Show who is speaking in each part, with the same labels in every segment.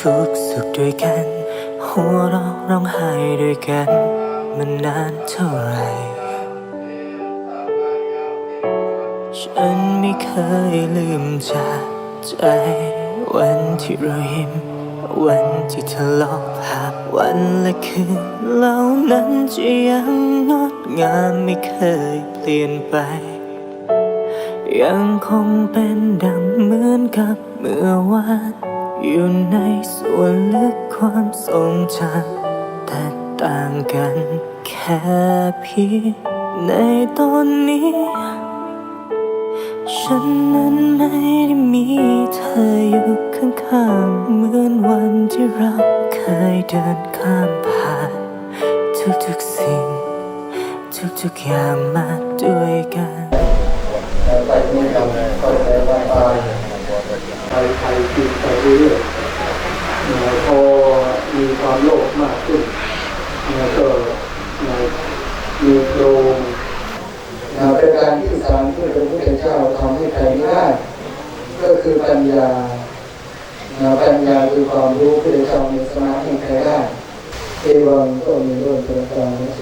Speaker 1: ทุกสุขด้วยกัน หัวเราะร้องไห้ด้วยกัน มันนานเท่าไหรฉันไม่เคยลืมจากใจ วันที่เรายิ้มวันที่ทะเลาะภาพวันและคืนเหล่านั้นจะยังงดงามไม่เคยเปลี่ยนไป ยังคงเป็นดังเหมือนกับเมื่อวาน อยู่ในส่วนลึกความทรงจำแต่ต่างกันแค่เพียงในตอนนี้ ฉันนั้นไม่ได้มีเธออยู่ข้างๆเหมือนวันที่เราเคยเดินข้ามผ่านทุกๆสิ่ง ทุกๆอย่างมาด้วยกัน
Speaker 2: ไปไม่ทำก็แต่ว่าตายไปไปกินไป เรื่อยๆพอมีความโลภมากขึ้นนะก็มีโครงนะเป็นการที่สามที่พระพุทธเจ้าทำให้ใครไม่ได้ ก็คือปัญญาปัญญาคือความรู้พระเจ้ามีสมาธิใครได้เอวังก็มีเรื่องประการส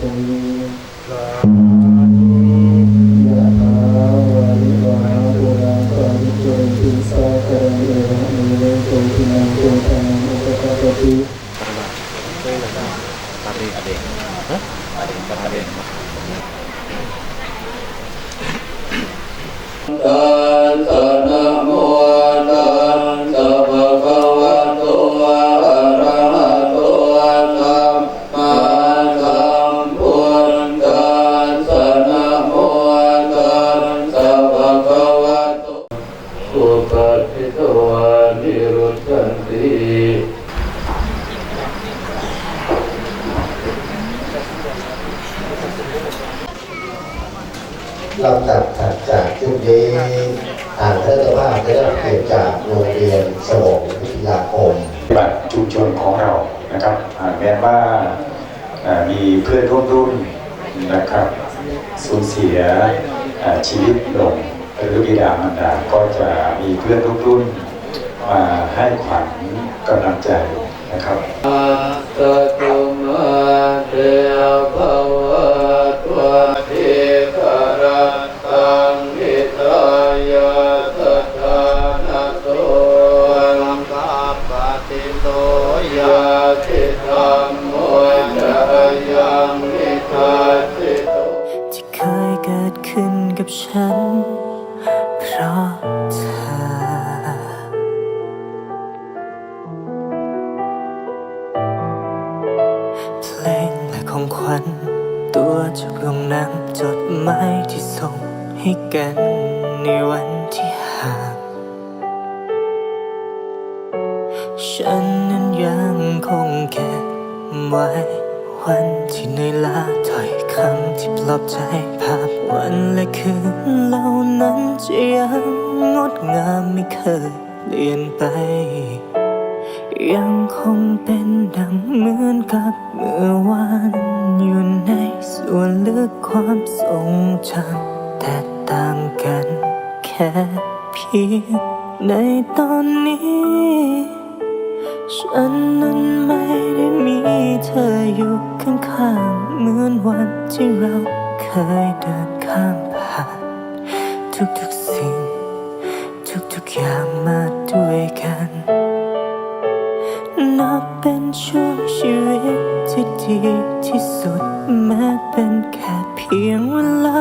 Speaker 3: ลำดับถัดจากชุดนี้ทางท่านเจ้าภาพจะได้รับเกียรติจากโรงเรียนสวงวิทยาคม
Speaker 4: ปฏิบัติชุมชนของเรานะครับอ่าแม้ว่าอ่ามีเพื่อนร่วมรุ่นนะครับสูญเสียอ่าชีวิตลงหรือบิดามารดาก็จะมีเพื่อนร่วมรุ่นมาให้ขวัญกำลังใจนะครับ
Speaker 2: ง
Speaker 1: และของขวัญ ตัวจากโรงน้ำจดหมายที่ส่งให้กันในวันที่ห่างฉันนั้นยังคงเก็บไว้วันที่เหนื่อยล้าถอยคำที่ปลอบใจภาพวันและคืนเหล่านั้นจะยังงดงามไม่เคยเปลี่ยนไป ยังคงเป็นดังเหมือนกับ อวานอยู่ในส่วนลึกความทรงจำแต่ต่างกันแค่เพียงในตอนนี้ ฉันนั้นไม่ได้มีเธออยู่ข้างๆเหมือนวันที่เราเคยเดินข้ามผ่าน ทุกๆสิ่ง ทุกๆอย่างมาด้วยกัน นับเป็นช่วงชีวิตที่ดีที่สุดแม้เป็นแค่เพียงเวลา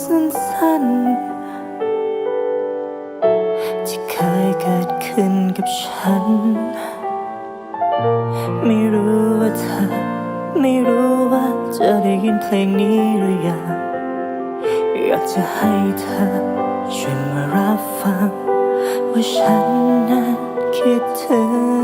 Speaker 1: สั้นๆ ที่เคยเกิดขึ้นกับฉัน ไม่รู้ว่าเธอ ไม่รู้ว่าจะได้ยินเพลงนี้หรือยัง อยากจะให้เธอช่วยมารับฟัง ว่าฉันนั้นคิดถึง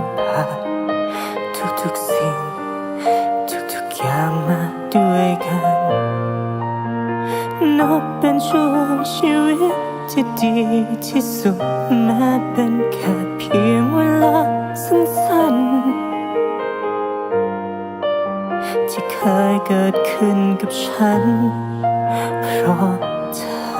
Speaker 1: ม ย่างมาด้วยกันนับเป็นช่วงชีวิตที่ดีที่สุดแม้เป็นแค่เพียงเวลาสั้นๆ ที่เคยเกิดขึ้นกับฉัน เพราะเธอ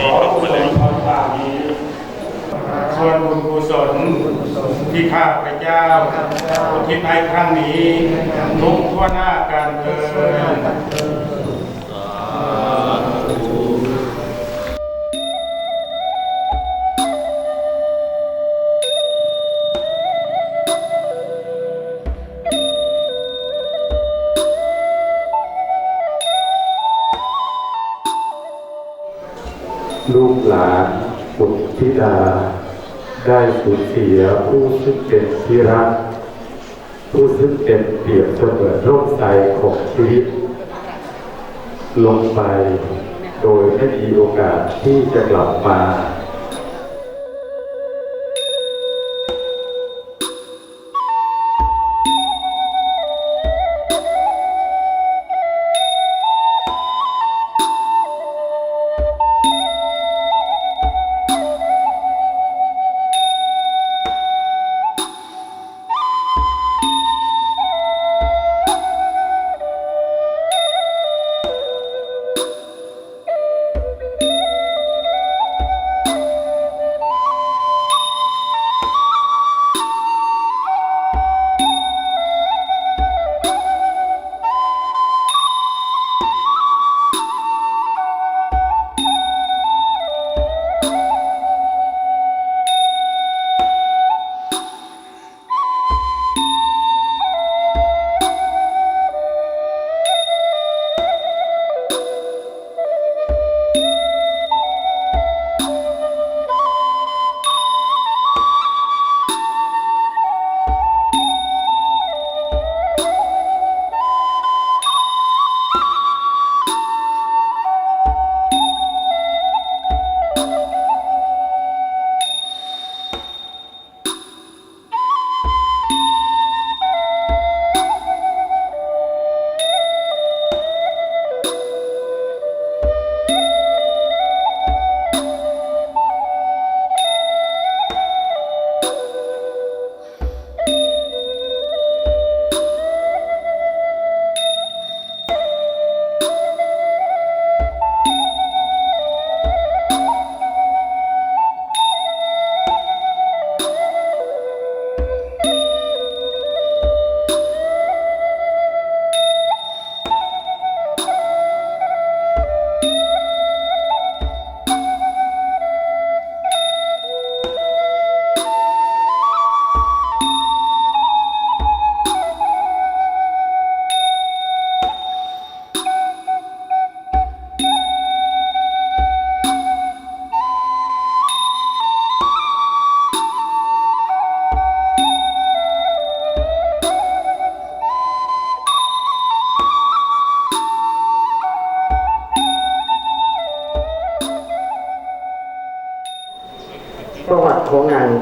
Speaker 5: ขอกุศลพรต่านี้ส่วนบุญกุศลที่ข้าพระเจ้าอุทิศให้ครั้งนี้ทุกทั่วหน้าการเกิน
Speaker 6: ลูกหลานบุตรธิดา ได้สูญเสียผู้ซึ่งเป็นที่รัก ผู้ซึ่งเป็นเปรียบเสมือนร่มไทรของชีวิต ลงไปโดยไม่มีโอกาสที่จะกลับมา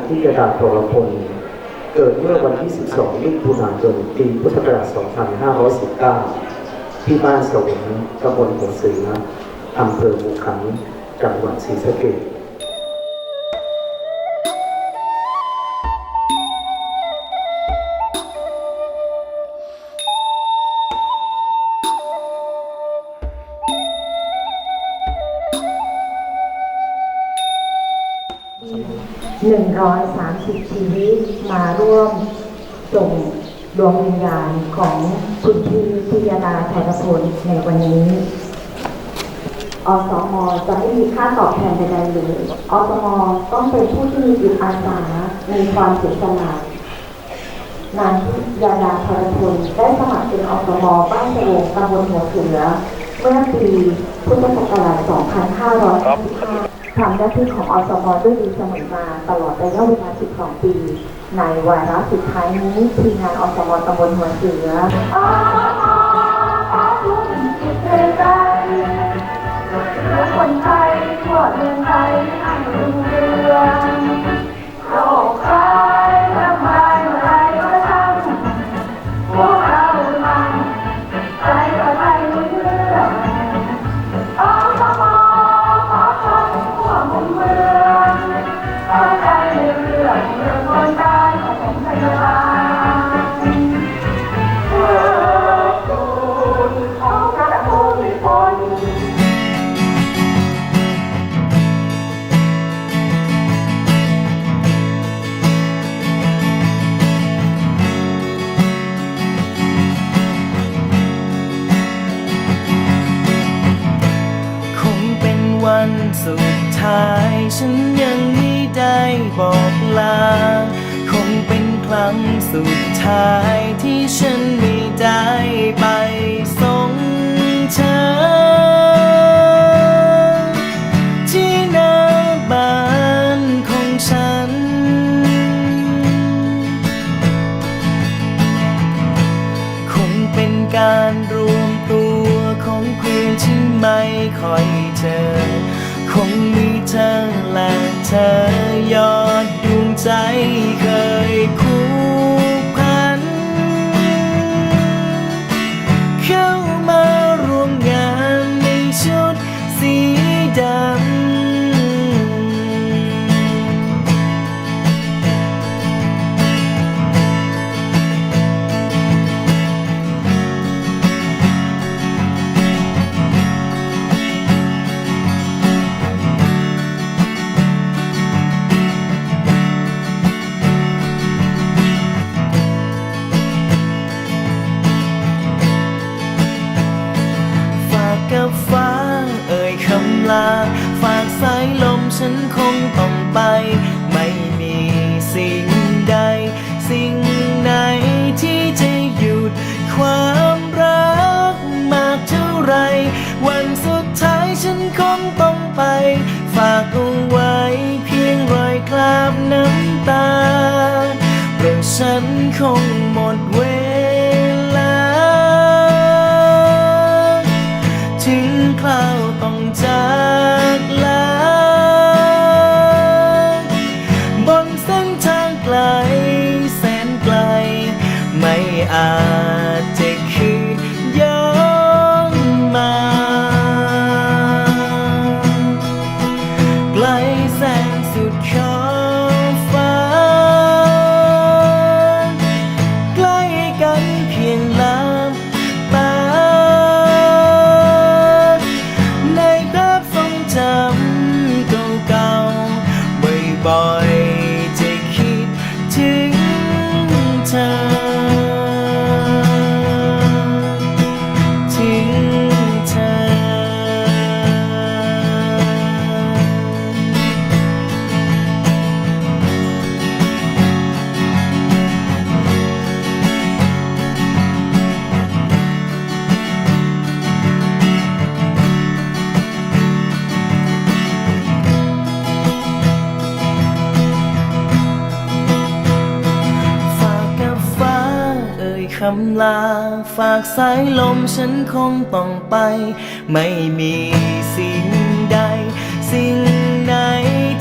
Speaker 7: พิยดาทรพลเกิดเมื่อวันที่ 12 มิถุนายนปีพุทธศักราช 2519 ที่บ้านสวงตำบลหัวเสืออำเภอภูขังจังหวัดศรีสะเกษ
Speaker 8: 130 ชีวิตมาร่วมส่งดวงวิญญาณของคุณพี่พิยดาไทยพลในวันนี้ อสมจะไม่มีค่าตอบแทนใดๆเลยอสมต้องเป็นผู้ที่มีจิตอาสาในความเสียสละนางพิยาดาไทยพลได้สมัครเป็นอสมบ้านสวงตำบลหัวเสือ เมื่อปีพุทธศักราช2555 ทำหน้าที่ของอสมด้วยดีเสมอมาตลอดระยะเวลา 12 ปี ในวาระสุดท้ายนี้ทีมงานอสมตำบลหัวเสือคนไทยทั่วเมืองไทยให้รุ่งเรือง
Speaker 9: ฉันคงหมดเว ฝากสายลมฉันคงต้องไป ไม่มีสิ่งใด สิ่งไหน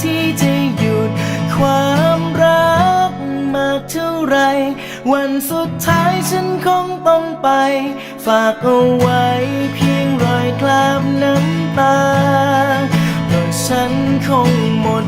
Speaker 9: ที่จะหยุดความรักมาเท่าไร วันสุดท้ายฉันคงต้องไป ฝากเอาไว้เพียงรอยคราบน้ำตาเพราะฉันคงหมด